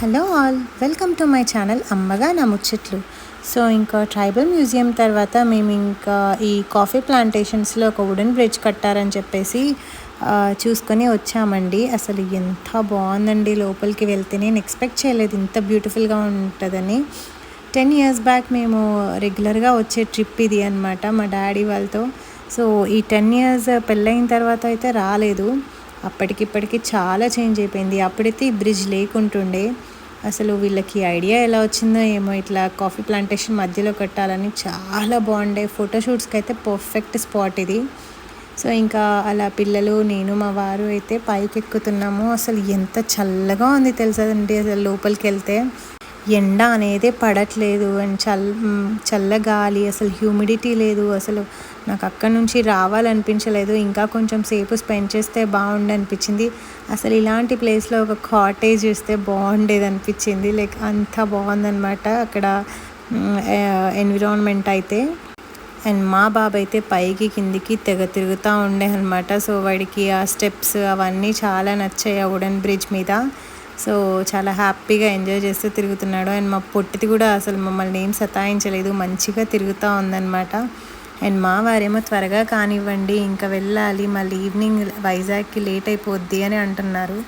Hello all welcome to my channel అమ్మగా నా ముచ్చట్లు. సో ఇంకా ట్రైబల్ మ్యూజియం తర్వాత మేము ఇంకా ఈ కాఫీ ప్లాంటేషన్స్లో ఒక వుడెన్ బ్రిడ్జ్ కట్టారని చెప్పేసి చూసుకొని వచ్చామండి. అసలు ఎంత బాగుందండి లోపలికి వెళ్తే. నేను ఎక్స్పెక్ట్ చేయలేదు ఇంత బ్యూటిఫుల్గా ఉంటుందని. టెన్ ఇయర్స్ బ్యాక్ మేము రెగ్యులర్గా వచ్చే ట్రిప్ ఇది అనమాట మా డాడీ వాళ్ళతో. సో ఈ టెన్ ఇయర్స్ పెళ్ళైన తర్వాత అయితే రాలేదు. అప్పటికిప్పటికి చాలా చేంజ్ అయిపోయింది. అప్పుడైతే ఈ బ్రిడ్జ్ లేకుంటుండే. అసలు వీళ్ళకి ఐడియా ఎలా వచ్చిందో ఏమో ఇట్లా కాఫీ ప్లాంటేషన్ మధ్యలో కట్టాలని చాలా బాగుండే. ఫోటోషూట్స్కి అయితే పర్ఫెక్ట్ స్పాట్ ఇది. సో ఇంకా అలా పిల్లలు నేను మా వారు అయితే పైకి ఎక్కుతున్నాము అసలు ఎంత చల్లగా ఉంది తెలుసండి అసలు లోపలికి వెళ్తే ఎండ అనేదే పడట్లేదు అండ్ చల్ చల్లగాలి చల్ల గాలి అసలు హ్యూమిడిటీ లేదు అసలు నాకు అక్కడ నుంచి రావాలనిపించలేదు. ఇంకా కొంచెం సేపు స్పెండ్ చేస్తే బాగుండు అనిపించింది అసలు ఇలాంటి ప్లేస్లో ఒక కాటేజ్ ఇస్తే బాగుండేది అనిపించింది లైక్ అంత బాగుందనమాట అక్కడ ఎన్విరాన్మెంట్ అయితే. అండ్ మా బాబు అయితే పైకి కిందికి తెగ తిరుగుతూ ఉండే అనమాట సో వాడికి ఆ స్టెప్స్ అవన్నీ చాలా నచ్చాయి ఆ వుడెన్ బ్రిడ్జ్ మీద. సో చాలా హ్యాపీగా ఎంజాయ్ చేస్తూ తిరుగుతున్నాడు. అండ్ మా పొట్టిది కూడా అసలు మమ్మల్ని ఏం సతాయించలేదు. మంచిగా తిరుగుతూ ఉందన్నమాట. అండ్ మా వారేమో త్వరగా కానివ్వండి ఇంకా వెళ్ళాలి మళ్ళీ ఈవినింగ్ వైజాగ్కి లేట్ అయిపోద్ది అని అంటున్నారు.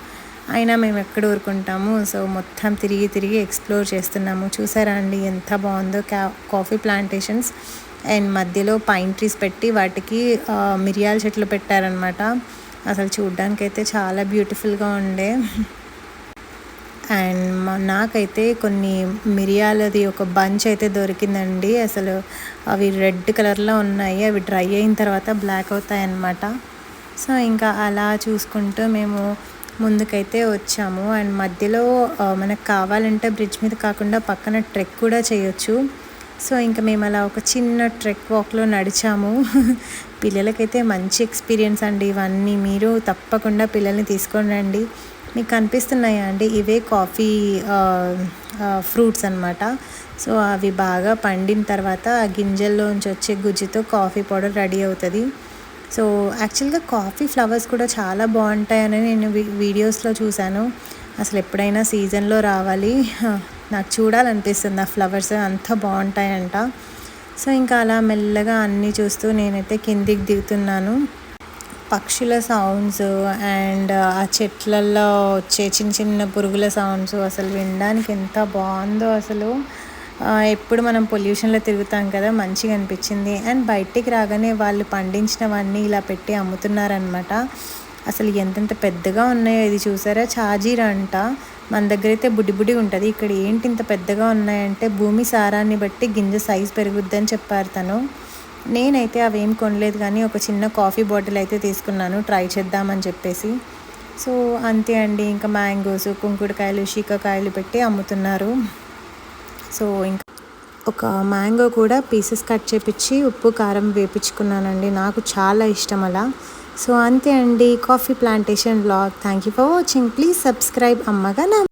అయినా మేము ఎక్కడ ఊరుకుంటాము? సో మొత్తం తిరిగి తిరిగి ఎక్స్ప్లోర్ చేస్తున్నాము. చూసారా అండి ఎంత బాగుందో కా కాఫీ ప్లాంటేషన్స్. అండ్ మధ్యలో పైన్ ట్రీస్ పెట్టి వాటికి మిరియాల చెట్లు పెట్టారనమాట అసలు చూడ్డానికైతే చాలా బ్యూటిఫుల్గా ఉండే. అండ్ నాకైతే కొన్ని మిరియాలది ఒక బంచ్ అయితే దొరికిందండి. అసలు అవి రెడ్ కలర్లో ఉన్నాయి. అవి డ్రై అయిన తర్వాత బ్లాక్ అవుతాయి అన్నమాట సో ఇంకా అలా చూసుకుంటూ మేము ముందుకైతే వచ్చాము. అండ్ మధ్యలో మనకు కావాలంటే బ్రిడ్జ్ మీద కాకుండా పక్కన ట్రెక్ కూడా చేయొచ్చు. సో ఇంకా మేము అలా ఒక చిన్న ట్రెక్ వాక్లో నడిచాము. పిల్లలకైతే మంచి ఎక్స్పీరియన్స్ అండి. ఇవన్నీ మీరు తప్పకుండా పిల్లల్ని తీసుకొని రండి మీకు కనిపిస్తున్నాయా అండి? ఇవే కాఫీ ఫ్రూట్స్ అన్నమాట. సో అవి బాగా పండిన తర్వాత ఆ గింజల్లోంచి వచ్చే గుజ్జుతో కాఫీ పౌడర్ రెడీ అవుతుంది. సో యాక్చువల్గా కాఫీ ఫ్లవర్స్ కూడా చాలా బాగుంటాయని నేను వీ- వీడియోస్లో చూశాను. అసలు ఎప్పుడైనా సీజన్లో రావాలి. నాకు చూడాలనిపిస్తుంది ఆ ఫ్లవర్స్ అంత బాగుంటాయంట. సో ఇంకా అలా మెల్లగా అన్నీ చూస్తూ నేనైతే కిందికి దిగుతున్నాను. పక్షుల సౌండ్స్ అండ్ uh, ఆ చెట్లల్లో వచ్చే చిన్న చిన్న పురుగుల సౌండ్స్ అసలు వినడానికి ఎంత బాగుందో అసలు. ఎప్పుడు మనం పొల్యూషన్లో తిరుగుతాం కదా మంచిగా అనిపించింది. అండ్ బయటికి రాగానే వాళ్ళు పండించినవన్నీ ఇలా పెట్టి అమ్ముతున్నారనమాట అసలు ఎంతెంత పెద్దగా ఉన్నాయో ఇది చూసారా? చాజీరా అంట. మన దగ్గర అయితే బుడి బుడి ఉంటుంది. ఇక్కడ ఏంటి ఇంత పెద్దగా ఉన్నాయంటే భూమి సారాన్ని బట్టి గింజ సైజ్ పెరుగుద్దని చెప్పారు తను. నేనైతే అవేం కొనలేదు కానీ ఒక చిన్న కాఫీ బాటిల్ అయితే తీసుకున్నాను. ట్రై చేద్దామని చెప్పేసి. సో అంతే అండి. ఇంకా మ్యాంగోస్ కుంకుడుకాయలు షీకాకాయలు పెట్టి అమ్ముతున్నారు. సో ఇంకా ఒక మ్యాంగో కూడా పీసెస్ కట్ చేపించి ఉప్పు కారం వేపించుకున్నానండి. నాకు చాలా ఇష్టం అలా. సో అంతే అండి. Coffee plantation blog thank you for watching. Please subscribe అమ్మగా నా